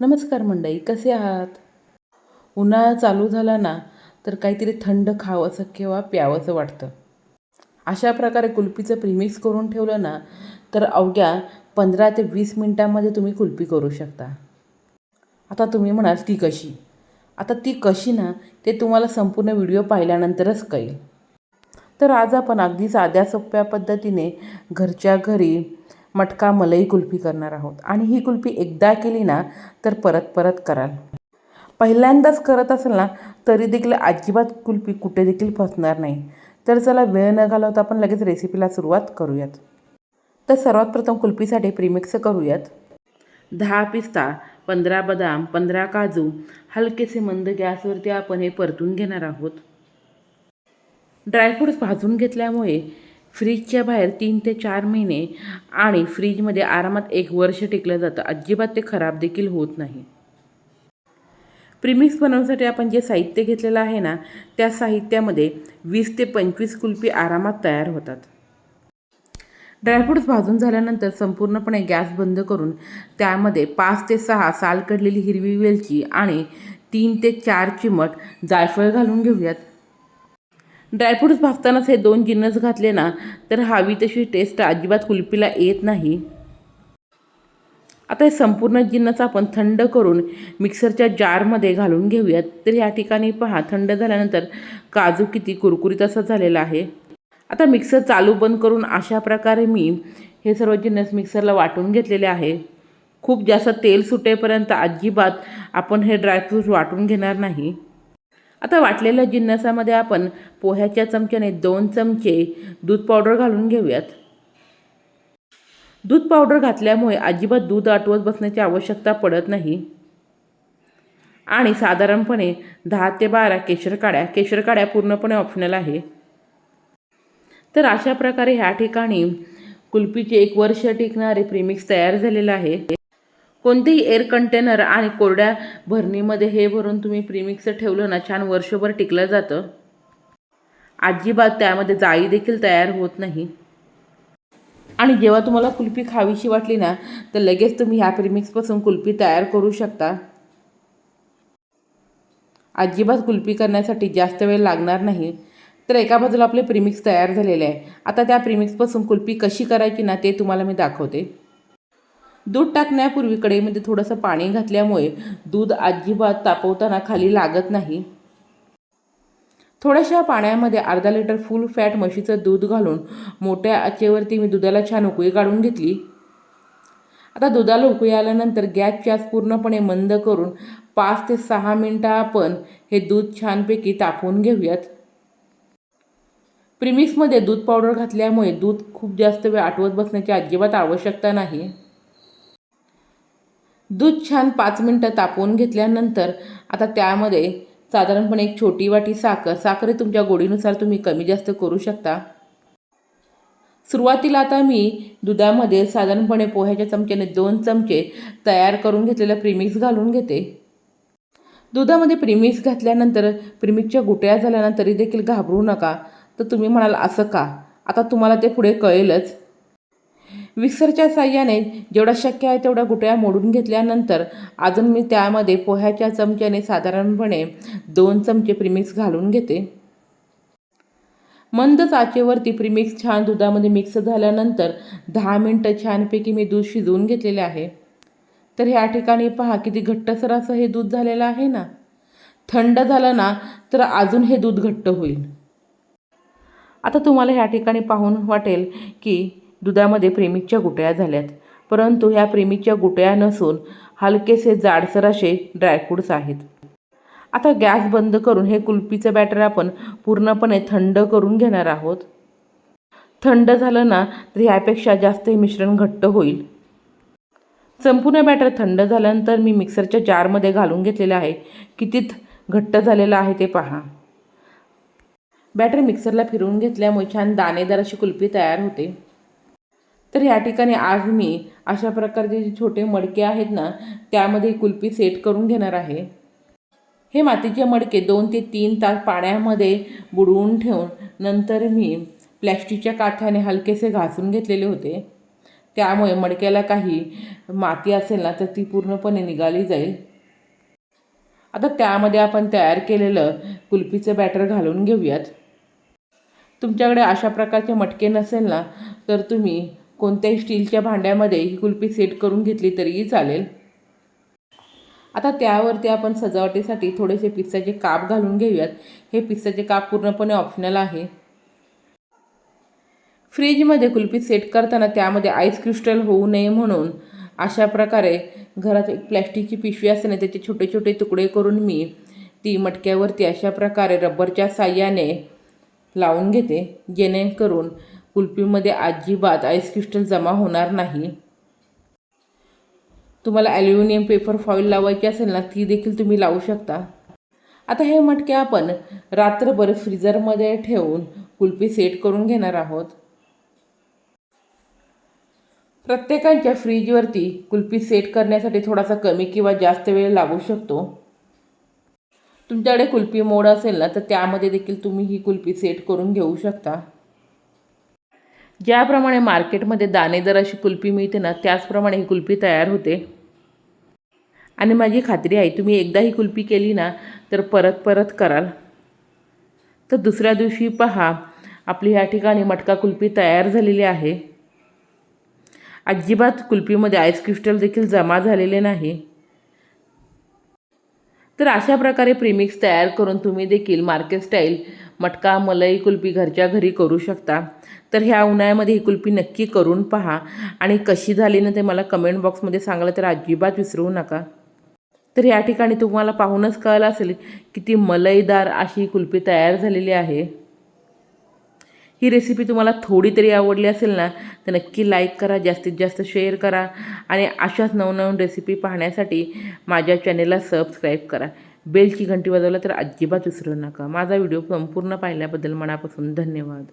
नमस्कार मंडई कसे आहात? उन्हाळा चालू झाला ना तर काहीतरी थंड खावंसं किंवा प्यावंसं वाटतं. अशा प्रकारे कुल्फीचं प्रीमिक्स करून ठेवलं ना तर अवघ्या पंधरा ते वीस मिनटामध्ये तुम्ही कुल्फी करू शकता. आता तुम्ही म्हणाल ती कशी? आता ती कशी ना ते तुम्हाला संपूर्ण व्हिडिओ पाहिल्यानंतरच कळेल. तर आज आपण अगदी साध्या सोप्या पद्धतीने घरच्या घरी मटका मलई कुल्फी करणार आहोत. आणि ही कुल्फी एकदा केली ना तर परत परत कराल. पहिल्यांदाच करत असेल ना तरी देखील अजिबात कुल्फी कुठे देखील फसणार नाही. तर चला वेळ न घालवता आपण लगेच रेसिपीला सुरुवात करूयात. तर सर्वात प्रथम कुल्फीसाठी प्रीमिक्स करूयात. दहा पिस्ता पंधरा बदाम पंधरा काजू हलकेसे मंद गॅसवरती आपण हे परतून घेणार आहोत. ड्रायफ्रूट्स भाजून घेतल्यामुळे फ्रीजच्या बाहेर तीन ते चार महिने आणि फ्रीजमध्ये आरामात एक वर्ष टिकलं जातं. अजिबात ते खराब देखील होत नाही. प्रिमिक्स बनवण्यासाठी आपण जे साहित्य घेतलेलं आहे ना त्या साहित्यामध्ये वीस ते पंचवीस कुल्फी आरामात तयार होतात. ड्रायफ्रूट्स भाजून झाल्यानंतर संपूर्णपणे गॅस बंद करून त्यामध्ये पाच ते सहा साल काढलेली हिरवी वेलची आणि तीन ते चार चिमट जायफळ घालून घेऊयात. ड्रायफ्रूट्स भाजतानाच हे दोन जिन्नस घातले ना तर हवी तशी टेस्ट अजिबात कुल्फीला येत नाही. आता हे संपूर्ण जिन्नस आपण थंड करून मिक्सरच्या जारमध्ये घालून घेऊयात. तर या ठिकाणी पहा थंड झाल्यानंतर काजू किती कुरकुरीत असा झालेला आहे. आता मिक्सर चालू बंद करून अशा प्रकारे मी हे सर्व जिन्नस मिक्सरला वाटून घेतलेले आहे. खूप जास्त तेल सुटेपर्यंत अजिबात आपण हे ड्रायफ्रूट वाटून घेणार नाही. आता वाटलेल्या जिन्नसामध्ये आपण पोह्याच्या चमच्याने दोन चमचे दूध पावडर घालून घेऊयात. दूध पावडर घातल्यामुळे अजिबात दूध आटवत बसण्याची आवश्यकता पडत नाही. आणि साधारणपणे दहा ते बारा केशर काड्या केशर काड्या पूर्णपणे ऑप्शनल आहे. तर अशा प्रकारे ह्या ठिकाणी कुल्फीचे एक वर्ष टिकणारे प्रीमिक्स तयार झालेलं आहे. कोणतेही एअर कंटेनर आणि कोरड्या भरणीमध्ये हे भरून तुम्ही प्रीमिक्स ठेवलं ना छान वर्षभर टिकलं जातं. अजिबात त्यामध्ये जाळी देखील तयार होत नाही. आणि जेव्हा तुम्हाला कुल्फी खावीशी वाटली ना तर लगेच तुम्ही ह्या प्रीमिक्सपासून कुल्फी तयार करू शकता. अजिबात कुल्फी करण्यासाठी जास्त वेळ लागणार नाही. तर एका बाजूला आपले प्रीमिक्स तयार झालेले आहे. आता त्या प्रीमिक्सपासून कुल्फी कशी करायची ना ते तुम्हाला मी दाखवते. दूध टाकण्यापूर्वी कढईमध्ये म्हणजे थोडंसं पाणी घातल्यामुळे दूध अजिबात तापवताना खाली लागत नाही. थोड्याशा पाण्यामध्ये अर्धा लिटर फुल फॅट म्हशीचं दूध घालून मोठ्या आचेवरती मी दुधाला छान उकळी काढून घेतली. आता दुधाला उकळी आल्यानंतर गॅसची आस पूर्णपणे मंद करून पाच ते सहा मिनटं आपण हे दूध छानपैकी तापवून घेऊयात. प्रिमिक्समध्ये दूध पावडर घातल्यामुळे दूध खूप जास्त वेळ आटवत बसण्याची अजिबात आवश्यकता नाही. दूध छान पाच मिनटं तापवून घेतल्यानंतर आता त्यामध्ये साधारणपणे एक छोटी वाटी साखर साखर तुमच्या गोडीनुसार तुम्ही कमी जास्त करू शकता. सुरुवातीला आता मी दुधामध्ये साधारणपणे पोह्याच्या चमच्याने दोन चमचे तयार करून घेतलेलं प्रीमिक्स घालून घेते. दुधामध्ये प्रीमिक्स घातल्यानंतर प्रीमिक्सच्या गुटळ्या झाल्यानंतर तरी देखील घाबरू नका. तर तुम्ही म्हणाल असं का? आता तुम्हाला ते पुढे कळेलच. मिक्सरच्या साह्याने जेवढा शक्य आहे तेवढ्या गुटळ्या मोडून घेतल्यानंतर अजून मी त्यामध्ये पोह्याच्या चमच्याने साधारणपणे दोन चमचे प्रीमिक्स घालून घेते. मंद चाचेवरती प्रीमिक्स छान दुधामध्ये मिक्स झाल्यानंतर दहा मिनटं छानपैकी मी दूध शिजवून घेतलेले आहे. तर ह्या ठिकाणी पहा किती घट्टसर असं हे दूध झालेलं आहे ना? थंड झालं ना तर अजून हे दूध घट्ट होईल. आता तुम्हाला ह्या ठिकाणी पाहून वाटेल की दुधामध्ये प्रेमिकच्या गुटळ्या झाल्यात. परंतु ह्या प्रेमिकच्या गुटळ्या नसून हलकेसे जाडसर असे ड्रायफ्रूट्स आहेत. आता गॅस बंद करून हे कुल्फीचं बॅटर आपण पूर्णपणे थंड करून घेणार आहोत. थंड झालं ना तर ह्यापेक्षा जास्त हे मिश्रण घट्ट होईल. संपूर्ण बॅटर थंड झाल्यानंतर मी मिक्सरच्या जारमध्ये घालून घेतलेलं आहे. किती घट्ट झालेलं आहे ते पहा. बॅटर मिक्सरला फिरवून घेतल्यामुळे छान दाणेदार अशी कुल्फी तयार होते. तर या ठिकाणी आज मी अशा प्रकारचे जे छोटे मडके आहेत ना त्यामध्ये कुल्फी सेट करून घेणार आहे. हे मातीचे मडके दोन ते तीन तास पाण्यामध्ये बुडवून ठेवून नंतर मी प्लॅस्टिकच्या काथ्याने हलकेसे घासून घेतलेले होते. त्यामुळे मडक्याला काही माती असेल ना तर ती पूर्णपणे निघाली जाईल. आता त्यामध्ये आपण तयार केलेलं कुल्फीचं बॅटर घालून घेऊयात. तुमच्याकडे अशा प्रकारचे मटके नसेल ना तर तुम्ही कोणत्याही स्टीलच्या भांड्यामध्ये ही कुल्फी सेट करून घेतली तरीही चालेल. आता त्यावरती आपण सजावटीसाठी थोडेसे पिस्ताचे काप घालून घेऊयात. हे पिस्ताचे काप पूर्णपणे ऑप्शनल आहे. फ्रीजमध्ये कुल्फी सेट करताना त्यामध्ये आईस क्रिस्टल होऊ नये म्हणून अशा प्रकारे घरात एक प्लॅस्टिकची पिशवी असते ना त्याचे छोटे छोटे तुकडे करून मी ती मटक्यावरती अशा प्रकारे रबरच्या साह्याने लावून घेते जेणेकरून कुल्फीमध्ये अजिबात आईस क्रिस्टल जमा होणार नाही. तुम्हाला ॲल्युमिनियम पेपर फॉईल लावायची असेल ना ती देखील तुम्ही लावू शकता. आता हे मटके आपण रात्रभर फ्रीजरमध्ये ठेवून कुल्फी सेट करून घेणार आहोत. प्रत्येकाच्या फ्रीजवरती कुल्फी सेट करण्यासाठी थोडासा कमी किंवा जास्त वेळ लागू शकतो. तुमच्याकडे कुल्फी मोड असेल ना तर त्यामध्ये देखील तुम्ही ही कुल्फी सेट करून घेऊ शकता. ज्याप्रमाणे मार्केटमध्ये दाणेदार अशी कुल्फी मिळते ना त्याचप्रमाणे ही कुल्फी तयार होते. आणि माझी खात्री आहे तुम्ही एकदा ही कुल्फी केली ना तर परत परत कराल. तर दुसऱ्या दिवशी पहा आपली या ठिकाणी मटका कुल्फी तयार झालेली आहे. अजिबात कुल्फीमध्ये आईस क्रिस्टल देखील जमा झालेले नाही. तर अशा प्रकारे प्रीमिक्स तयार करून तुम्ही देखील मार्केट स्टाईल मटका मलई कुल्फी घरच्या घरी करू शकता. तर ह्या उन्हाळ्यामध्ये ही कुल्फी नक्की करून पहा. आणि कशी झाली ना ते मला कमेंट बॉक्समध्ये सांगायला तर अजिबात विसरू नका. तर या ठिकाणी तुम्हाला पाहूनच कळलं असेल की ती मलईदार अशी कुल्फी तयार झालेली आहे. ही रेसिपी तुम्हाला थोडी तरी आवडली असेल ना तर नक्की लाईक करा जास्तीत जास्त शेअर करा आणि अशाच नवनवीन रेसिपी पाहण्यासाठी माझ्या चॅनेलला सबस्क्राईब करा. बेलची घंटी वाजवला तर अजिबात विसरू नका. माझा व्हिडिओ संपूर्ण पाहिल्याबद्दल मनापासून धन्यवाद.